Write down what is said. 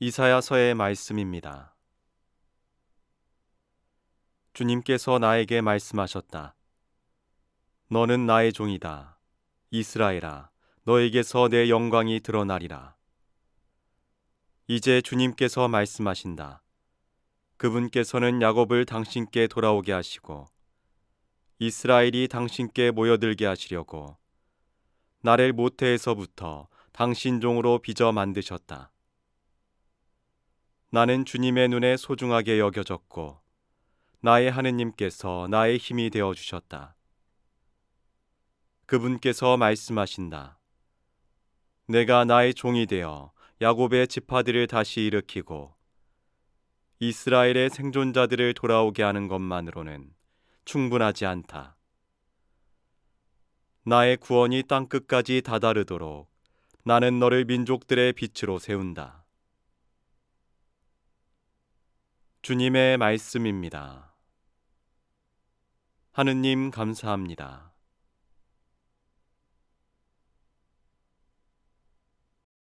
이사야서의 말씀입니다. 주님께서 나에게 말씀하셨다. 너는 나의 종이다. 이스라엘아, 너에게서 내 영광이 드러나리라. 이제 주님께서 말씀하신다. 그분께서는 야곱을 당신께 돌아오게 하시고 이스라엘이 당신께 모여들게 하시려고 나를 모태에서부터 당신 종으로 빚어 만드셨다. 나는 주님의 눈에 소중하게 여겨졌고 나의 하느님께서 나의 힘이 되어 주셨다. 그분께서 말씀하신다. 내가 나의 종이 되어 야곱의 지파들을 다시 일으키고 이스라엘의 생존자들을 돌아오게 하는 것만으로는 충분하지 않다. 나의 구원이 땅 끝까지 다다르도록 나는 너를 민족들의 빛으로 세운다. 주님의 말씀입니다. 하느님 감사합니다.